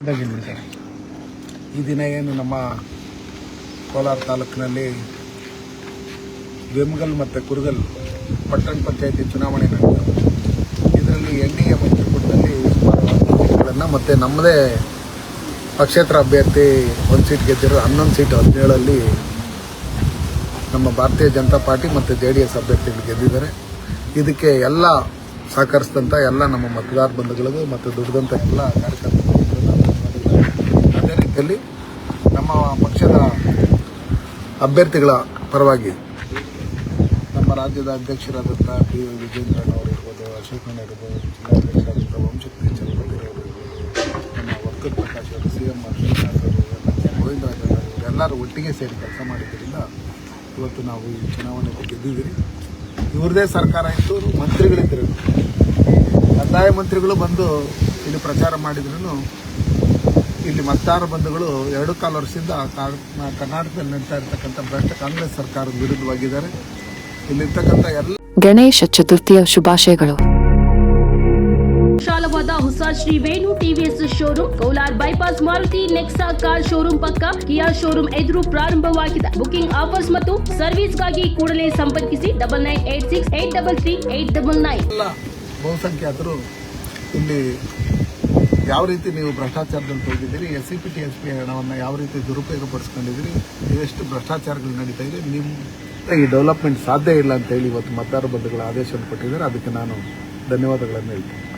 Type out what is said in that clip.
ಈ ದಿನ ಏನು ನಮ್ಮ ಕೋಲಾರ ತಾಲೂಕಿನಲ್ಲಿ ವೆಮ್ಗಲ್ ಮತ್ತು ಕುರುಗಲ್ ಪಟ್ಟಣ ಪಂಚಾಯತಿ ಚುನಾವಣೆ ನಡೆಯಿತು ಇದರಲ್ಲಿ ಎನ್ ಡಿ ಎ ಮೈತ್ರಿಕೂಟದಲ್ಲಿ ಸುಮಾರು ಮತ್ತು ನಮ್ಮದೇ ಪಕ್ಷೇತರ ಅಭ್ಯರ್ಥಿ ಒಂದು ಸೀಟ್ ಗೆದ್ದಿರೋ ಹನ್ನೊಂದು ಸೀಟ್ ಹದಿನೇಳಲ್ಲಿ ನಮ್ಮ ಭಾರತೀಯ ಜನತಾ ಪಾರ್ಟಿ ಮತ್ತು ಜೆ ಡಿ ಎಸ್ ಅಭ್ಯರ್ಥಿಗಳು ಗೆದ್ದಿದ್ದಾರೆ ಇದಕ್ಕೆ ಎಲ್ಲ ಸಹಕರಿಸಿದಂಥ ಎಲ್ಲ ನಮ್ಮ ಮತದಾರ ಬಂಧುಗಳಿಗೂ ಮತ್ತು ದುಡಿದಂಥ ಎಲ್ಲ ಧನ್ಯವಾದಗಳು. ಅದೇ ರೀತಿಯಲ್ಲಿ ನಮ್ಮ ಪಕ್ಷದ ಅಭ್ಯರ್ಥಿಗಳ ಪರವಾಗಿ ನಮ್ಮ ರಾಜ್ಯದ ಅಧ್ಯಕ್ಷರಾದಂಥ ಡಿ ವೈ ವಿಜೇಂದ್ರನವರು ಇರ್ಬೋದು ಅಶೋಕಣ್ಣ ಇರ್ಬೋದು ಜಿಲ್ಲಾಧ್ಯಕ್ಷರಾದಂಥ ಅವರು ನಮ್ಮ ವರ್ಕರ್ ಪ್ರಕಾಶ್ ಅವರು, ಸಿ ಎಂ ಶ್ರೀನಿವಾಸ್ ಅವರು ಗೋವಿಂದರಾಜ್ ಅವರು, ಇವರೆಲ್ಲರೂ ಒಟ್ಟಿಗೆ ಸೇರಿ ಕೆಲಸ ಮಾಡಿದ್ದರಿಂದ ಇವತ್ತು ನಾವು ಈ ಚುನಾವಣೆಗೆ ಗೆದ್ದಿದ್ದೀರಿ. ಇವ್ರದೇ ಸರ್ಕಾರ ಇತ್ತು ಮಂತ್ರಿಗಳಿದ್ದರು. ಕಂದಾಯ ಮಂತ್ರಿಗಳು ಬಂದು ಇಲ್ಲಿ ಪ್ರಚಾರ ಮಾಡಿದ್ರು ಇಲ್ಲಿ ಮತದಾರ ಬಂಧುಗಳು ಎರಡು ಕಾಲು ವರ್ಷದಿಂದ ಕರ್ನಾಟಕದಲ್ಲಿ ನಡೀತಾ ಇರತಕ್ಕಂಥ ಭ್ರಷ್ಟ ಕಾಂಗ್ರೆಸ್ ಸರ್ಕಾರದ ವಿರುದ್ಧವಾಗಿದ್ದಾರೆ. ಇಲ್ಲಿರ್ತಕ್ಕಂಥ ಎಲ್ಲ ಗಣೇಶ ಚತುರ್ಥಿಯ ಶುಭಾಶಯಗಳು. ವಿಶಾಲವಾದ ಹೊಸ Shri Venu TVS showroom Kolar bypass Maruti Nexa car showroom ಪಕ್ಕ ಕಿಯಾ ಶೋರೂಮ್ ಎದುರು ಪ್ರಾರಂಭವಾಗಿದೆ. ಬುಕಿಂಗ್ ಆಫರ್ಸ್ ಮತ್ತು ಸರ್ವಿಸ್ಗಾಗಿ ಕೂಡಲೇ ಸಂಪರ್ಕಿಸಿ double nine eight six eight double three eight double nine. ಎಲ್ಲ ಬಹುಸಂಖ್ಯಾತರು ಇಲ್ಲಿ ಯಾವ ರೀತಿ ನೀವು ಭ್ರಷ್ಟಾಚಾರದಲ್ಲಿ ತೊಡಗಿದ್ದೀರಿ? S C P T S P ಹಣವನ್ನು ಯಾವ ರೀತಿ ದುರುಪಯೋಗ ಪಡಿಸ್ಕೊಂಡಿದ್ದೀರಿ ಎಷ್ಟು ಭ್ರಷ್ಟಾಚಾರಗಳು ನಡೀತಾ ಇದೆ? ನಿಮ್ಮ ಈ ಡೆವಲಪ್ಮೆಂಟ್ ಸಾಧ್ಯ ಇಲ್ಲ ಅಂತ ಹೇಳಿ ಇವತ್ತು ಮತದಾರ ಬಂಧುಗಳ ಆದೇಶವನ್ನು ಕೊಟ್ಟಿದ್ದಾರೆ. ಅದಕ್ಕೆ ನಾನು ಧನ್ಯವಾದಗಳನ್ನು ಹೇಳ್ತೀನಿ.